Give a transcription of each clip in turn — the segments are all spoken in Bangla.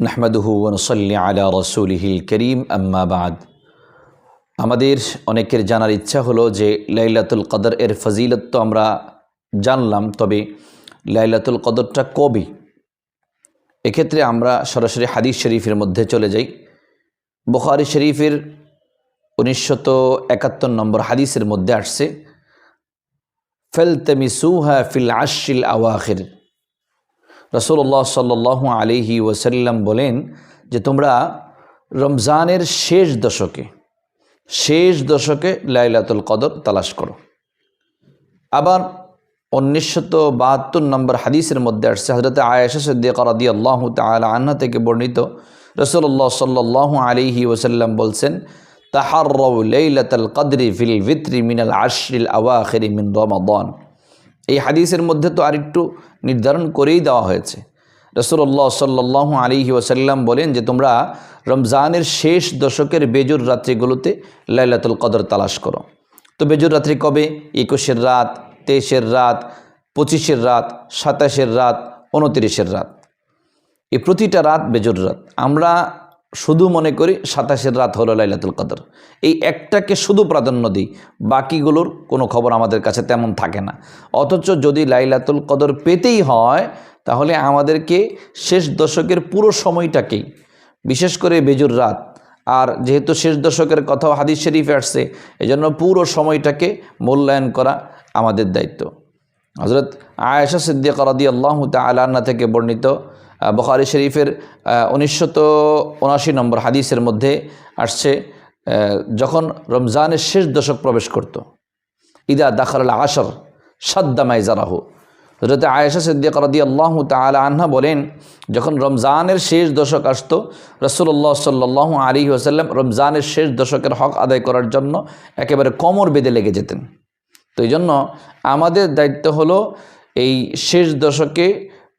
নাহমাদুহু ওনসল্লি আলা রসুলহিল করিম আম্মাবাদ আমাদের অনেকের জানার ইচ্ছা হলো যে লাইলাতুল কদর এর ফজিলত তো আমরা জানলাম, তবে লাইলাতুল কদরটা কবি? এক্ষেত্রে আমরা সরাসরি হাদিস শরীফের মধ্যে চলে যাই। বুখারি শরীফের উনিশশত একাত্তর নম্বর হাদিসের মধ্যে আসছে, ফেলতেমিসুহা ফিল আশিল আওয়াখির। রসুল্লাহ সাল্লাহ আলিহি ওসাল্লাম বলেন যে তোমরা রমজানের শেষ দশকে শেষ দশকে লাইলাতুল কদর তালাশ করো। আবার উনিশশত বাহাত্তর নম্বর হাদিসের মধ্যে আসছে হজরত আয়েশা সদ্দিক রাদি আল্লাহ তালা আন্না থেকে বর্ণিত রসুল্লাহ সাল্লাহ আলিহি ওসাল্লাম বলছেন তাহার লাইলাতুল কদরি ফিল ভিত্রি মিনাল আশরিল আওয়াখিরি মিন রমাদন। এই হাদিসের মধ্যে তো আরেকটু নির্ধারণ করেই দেওয়া হয়েছে। রসুল্লাহ সাল্লাহ আলিহি ওসাল্লাম বলেন যে, তোমরা রমজানের শেষ দশকের বেজুর রাত্রিগুলোতে লাইলাতুল কদর তালাশ করো। তো বেজুর রাত্রি কবে? একুশের রাত, তেইশের রাত, পঁচিশের রাত, সাতাশের রাত, উনতিরিশের রাত। এই প্রতিটা রাত বেজুর রাত। আমরা শুধু মনে করি সাতাশের রাত হলো লাইলাতুল কদর। এই একটাকে শুধু প্রাধান্য দিই, বাকিগুলোর কোনো খবর আমাদের কাছে তেমন থাকে না। অথচ যদি লাইলাতুল কদর পেতেই হয়, তাহলে আমাদেরকে শেষ দশকের পুরো সময়টাকেই বিশেষ করে বেজুর রাত, আর যেহেতু শেষ দশকের কথাও হাদিস শরীফে আসছে, এজন্য পুরো সময়টাকে মূল্যায়ন করা আমাদের দায়িত্ব। হজরত আয়েশা সিদ্দিক রাদি আল্লাহ তাল্না থেকে বর্ণিত বখারি শরীফের উনিশশত উনাশি নম্বর হাদিসের মধ্যে আসছে যখন রমজানের শেষ দশক প্রবেশ করত, ইদা দাখাল আসর সাদ্দামাই জারাহু হজরত আয়েশা সিদ্দিক রাদি আল্লাহ তালা আহ্না বলেন, যখন রমজানের শেষ দশক আসতো রসুল্লাহ সাল্লাহ আলী ওসাল্লাম রমজানের শেষ দশকের হক আদায় করার জন্য একেবারে কমর বেঁধে লেগে যেতেন। তো এই জন্য আমাদের দায়িত্ব হলো, এই শেষ দশকে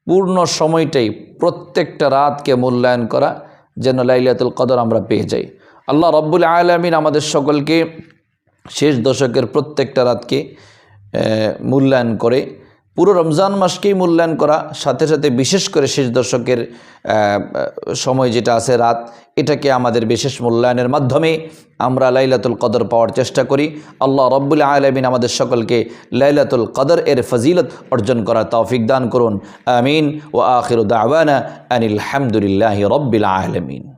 পূর্ণ সময়টাই প্রত্যেকটা রাতকে মূল্যায়ন করা যেন লাইলাতুল কদর আমরা পেয়ে যাই। আল্লাহ রব্বুল আলমিন আমাদের সকলকে শেষ দশকের প্রত্যেকটা রাতকে মূল্যায়ন করে পুরো রমজান মাসকেই মূল্যায়ন করা, সাথে সাথে বিশেষ করে শেষ দশকের সময় যেটা আছে রাত, এটাকে আমাদের বিশেষ মূল্যায়নের মাধ্যমে আমরা লাইলাতুল কদর পাওয়ার চেষ্টা করি। আল্লাহ রব্বুল আলমিন আমাদের সকলকে লাইলাতুল কদর এর ফজিলত অর্জন করার তৌফিক দান করুন। আমিন। ও আখির দাওয়ানা আনিল হামদুলিল্লাহ রব্বিল আলমিন।